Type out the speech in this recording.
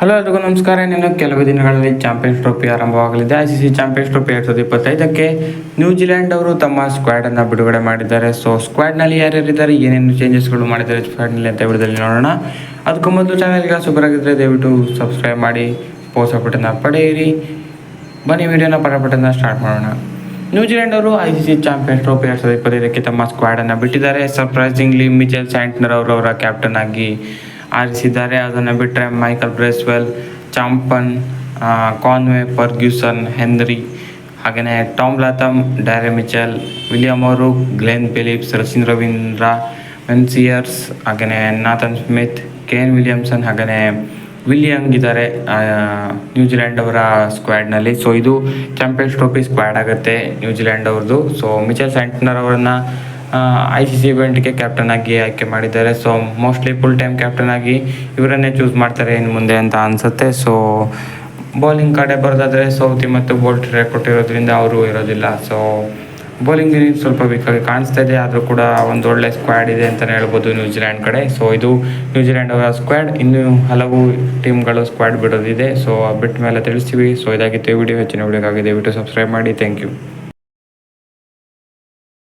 Hello ಎಲ್ರಿಗೂ ನಮಸ್ಕಾರ. ಇನ್ನೇನು ಕೆಲವು ದಿನಗಳಲ್ಲಿ ಚಾಂಪಿಯನ್ಸ್ ಟ್ರೋಫಿ ಆರಂಭವಾಗಲಿದೆ. I C C champions trophy ಎರಡು ಸಾವಿರದ ಇಪ್ಪತ್ತೈದಕ್ಕೆ ನ್ಯೂಜಿಲೆಂಡ್ ಅವರು ತಮ್ಮ ಸ್ಕ್ವಾಡನ್ನು ಬಿಡುಗಡೆ ಮಾಡಿದ್ದಾರೆ. ಸೊ ಸ್ಕ್ವಾಡ್ನಲ್ಲಿ ಯಾರ್ಯಾರಿದ್ದಾರೆ, ಏನೇನು ಚೇಂಜಸ್ಗಳು ಮಾಡಿದ್ದಾರೆ ಸ್ಕ್ವಾಡ್ನಲ್ಲಿ ಅಂತ ವಿಡಿಯೋದಲ್ಲಿ ನೋಡೋಣ. ಅದಕ್ಕೂ ಮೊದಲು ಚಾನಲ್ಗೆ ಸೂಪರ್ ಆಗಿದ್ದರೆ ದಯವಿಟ್ಟು ಸಬ್ಸ್ಕ್ರೈಬ್ ಮಾಡಿ ಪೋಸ್ಟ್ ಬಟನ್ನ ಪಡೆಯಿರಿ. ಬನ್ನಿ, ವಿಡಿಯೋನ ಪಟಪಟನ್ನ ಸ್ಟಾರ್ಟ್ ಮಾಡೋಣ. ನ್ಯೂಜಿಲೆಂಡ್ ಅವರು I C C champions trophy ಎರಡು ಸಾವಿರದ ಇಪ್ಪತ್ತೈದಕ್ಕೆ ತಮ್ಮ ಸ್ಕ್ವಾಡನ್ನು ಬಿಟ್ಟಿದ್ದಾರೆ. ಸರ್ಪ್ರೈಸಿಂಗ್ಲಿ ಮಿಚೆಲ್ ಸ್ಯಾಂಟ್ನರ್ ಅವರು ಅವರ ಕ್ಯಾಪ್ಟನ್ ಆಗಿ ಆರಿಸಿದ್ದಾರೆ. ಅದನ್ನು ಬಿಟ್ಟರೆ Michael Bracewell, Chapman Conway, Ferguson, Henry ಹಾಗೆಯೇ Tom Latham, Daryl Mitchell William ಅವರು ಗ್ಲೆನ್ ಫಿಲಿಪ್ಸ್, ರಚಿನ್ ರವೀಂದ್ರ, ವೆನ್ಸಿಯರ್ಸ್ ಹಾಗೆಯೇ ನಾಥನ್ ಸ್ಮಿತ್, ಕೇನ್ ವಿಲಿಯಮ್ಸನ್ ಹಾಗೆಯೇ ವಿಲಿಯಂಗ್ ಇದ್ದಾರೆ ನ್ಯೂಜಿಲೆಂಡ್ ಅವರ ಸ್ಕ್ವಾಡ್ನಲ್ಲಿ. ಸೊ ಇದು ಚಾಂಪಿಯನ್ಸ್ ಟ್ರೋಫಿ ಸ್ಕ್ವಾಡ್ ಆಗುತ್ತೆ ನ್ಯೂಜಿಲೆಂಡ್ ಅವ್ರದ್ದು ಸೊ ಮಿಚೆಲ್ ಸ್ಯಾಂಟ್ನರ್ ಅವರನ್ನು ಐ ಸಿ ಸಿ ಇವೆಂಟ್ಗೆ ಕ್ಯಾಪ್ಟನ್ ಆಗಿ ಆಯ್ಕೆ ಮಾಡಿದ್ದಾರೆ. So mostly full time captain ಆಗಿ ಇವರನ್ನೇ ಚೂಸ್ ಮಾಡ್ತಾರೆ ಇನ್ನು ಮುಂದೆ ಅಂತ ಅನಿಸುತ್ತೆ. ಸೊ ಬೌಲಿಂಗ್ ಕಡೆ ಬರೋದಾದರೆ ಸೌತಿ ಮತ್ತು ಬೋಲ್ಟ್ ಕೊಟ್ಟಿರೋದ್ರಿಂದ ಅವರು ಇರೋದಿಲ್ಲ. ಸೊ ಬೌಲಿಂಗ್ ಯೂನಿಟ್ ಸ್ವಲ್ಪ ವೀಕಾಗಿ ಕಾಣಿಸ್ತಾ ಇದೆ. ಆದರೂ ಕೂಡ ಒಂದು ಒಳ್ಳೆ ಸ್ಕ್ವಾಡ್ ಇದೆ ಅಂತಲೇ ಹೇಳ್ಬೋದು ನ್ಯೂಜಿಲ್ಯಾಂಡ್ ಕಡೆ. ಸೊ ಇದು ನ್ಯೂಜಿಲ್ಯಾಂಡ್ ಅವರ ಸ್ಕ್ವಾಡ್ ಇನ್ನೂ ಹಲವು ಟೀಮ್ಗಳು ಸ್ಕ್ವಾಡ್ ಬಿಡೋದಿದೆ. ಸೊ ಬಿಟ್ಟ ಮೇಲೆ ತಿಳಿಸ್ತೀವಿ. ಸೊ ಇದಾಗಿತ್ತು ಈ ವಿಡಿಯೋ ಹೆಚ್ಚಿನ ವಿಡಿಯೋಗಾಗಿ ದಯವಿಟ್ಟು ಸಬ್ಸ್ಕ್ರೈಬ್ ಮಾಡಿ. Thank you